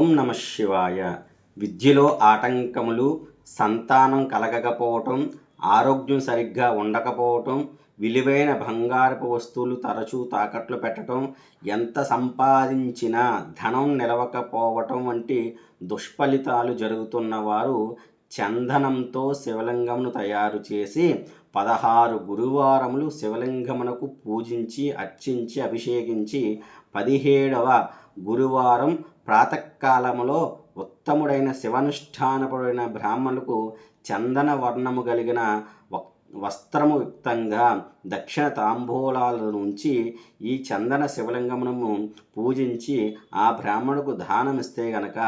ఓం నమ శివాయ. విద్యలో ఆటంకములు సంతానం కలగకపోవటం ఆరోగ్యం సరిగ్గా ఉండకపోవటం విలువైన బంగారపు వస్తువులు తరచూ తాకట్లు పెట్టడం ఎంత సంపాదించినా ధనం నిలవకపోవటం వంటి దుష్ఫలితాలు జరుగుతున్న వారు చందనంతో శివలింగమును తయారు చేసి పదహారు గురువారములు శివలింగమునకు పూజించి అర్చించి అభిషేకించి పదిహేడవ గురువారం ప్రాతకాలములో ఉత్తముడైన శివనుష్ఠానపడిన బ్రాహ్మణులకు చందన వర్ణము కలిగిన వస్త్రము యుక్తంగా దక్షిణ తాంబూలాల నుంచి ఈ చందన శివలింగమును పూజించి ఆ బ్రాహ్మణుకు దానమిస్తే గనక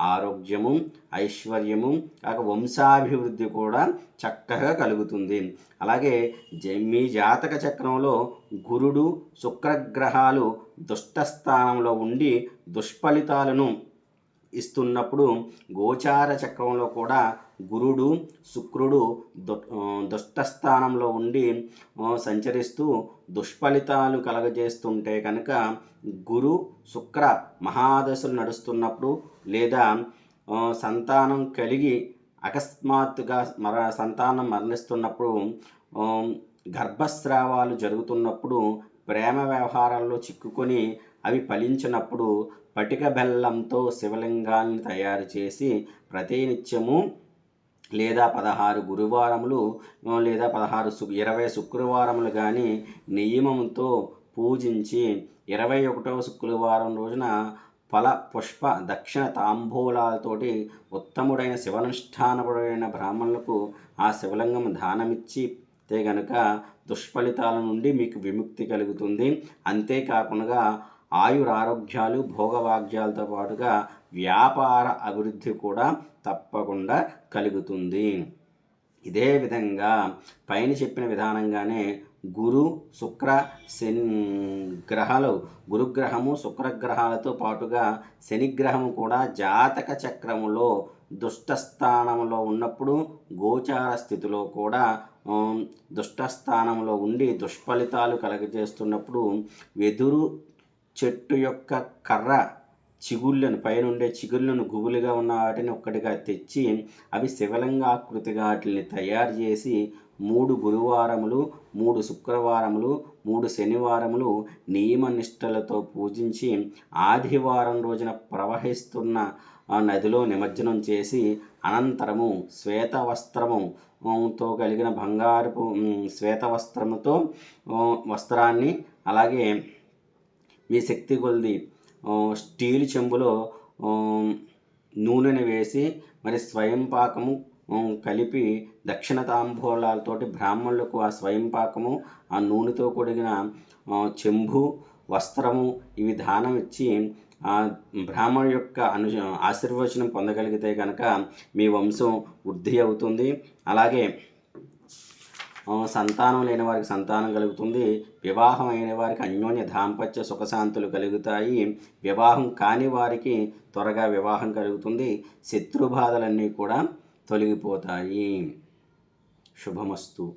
ఆరోగ్యము ఐశ్వర్యము కాక వంశాభివృద్ధి కూడా చక్కగా కలుగుతుంది. అలాగే మీ జాతక చక్రంలో గురుడు శుక్రగ్రహాలు దుష్టస్థానంలో ఉండి దుష్ఫలితాలను ఇస్తున్నప్పుడు గోచార చక్రంలో కూడా గురుడు శుక్రుడు దుష్టస్థానంలో ఉండి సంచరిస్తూ దుష్ఫలితాలు కలగజేస్తుంటే కనుక గురు శుక్ర మహాదశలు నడుస్తున్నప్పుడు లేదా సంతానం కలిగి అకస్మాత్తుగా మర సంతానం మరణిస్తున్నప్పుడు గర్భస్రావాలు జరుగుతున్నప్పుడు ప్రేమ వ్యవహారాల్లో చిక్కుకొని అవి ఫలించినప్పుడు పటిక బెల్లంతో శివలింగాన్ని తయారు చేసి ప్రతినిత్యము లేదా పదహారు గురువారములు లేదా పదహారు ఇరవై శుక్రవారములు కానీ నియమంతో పూజించి ఇరవై ఒకటవ శుక్రవారం రోజున ఫల పుష్ప దక్షిణ తాంబూలాలతోటి ఉత్తముడైన శివనుష్ఠానపుడైన బ్రాహ్మణులకు ఆ శివలింగం దానమిచ్చి గనుక దుష్ఫలితాల నుండి మీకు విముక్తి కలుగుతుంది. అంతేకాకుండా ఆయురారోగ్యాలు భోగవాగ్యాలతో పాటుగా వ్యాపార అభివృద్ధి కూడా తప్పకుండా కలుగుతుంది. ఇదే విధంగా పైన చెప్పిన విధానంగానే గురు శుక్ర శని గ్రహాలు గురుగ్రహము శుక్రగ్రహాలతో పాటుగా శనిగ్రహము కూడా జాతక చక్రములో దుష్టస్థానంలో ఉన్నప్పుడు గోచార స్థితిలో కూడా దుష్టస్థానంలో ఉండి దుష్ఫలితాలు కలగజేస్తున్నప్పుడు వెదురు చెట్టు యొక్క కర్ర చిగుళ్ళను పైనుండే చిగుళ్ళను గుబులుగా ఉన్న వాటిని ఒక్కటిగా తెచ్చి అవి శివలింగాకృతిగా వాటిని తయారు చేసి మూడు గురువారములు మూడు శుక్రవారములు మూడు శనివారములు నియమనిష్టలతో పూజించి ఆదివారం రోజున ప్రవహిస్తున్న నదిలో నిమజ్జనం చేసి అనంతరము శ్వేత వస్త్రముతో కలిగిన బంగారపు శ్వేత వస్త్రముతో వస్త్రాన్ని అలాగే మీ శక్తి కొలిది. స్టీల్ చెంబులో నూనెని వేసి మరి స్వయం పాకము కలిపి దక్షిణ తాంబూలాలతోటి బ్రాహ్మణులకు ఆ స్వయం పాకము ఆ నూనెతో కూడిన చెంబు వస్త్రము ఇవి దానం ఇచ్చి ఆ బ్రాహ్మణు యొక్క అను ఆశీర్వచనం పొందగలిగితే కనుక మీ వంశం వృద్ధి అవుతుంది. అలాగే సంతానం లేని వారికి సంతానం కలుగుతుంది. వివాహం అయిన వారికి అన్యోన్య దాంపత్య సుఖశాంతులు కలుగుతాయి. వివాహం కాని వారికి త్వరగా వివాహం కలుగుతుంది. శత్రుబాధలన్నీ కూడా తొలగిపోతాయి. శుభమస్తు.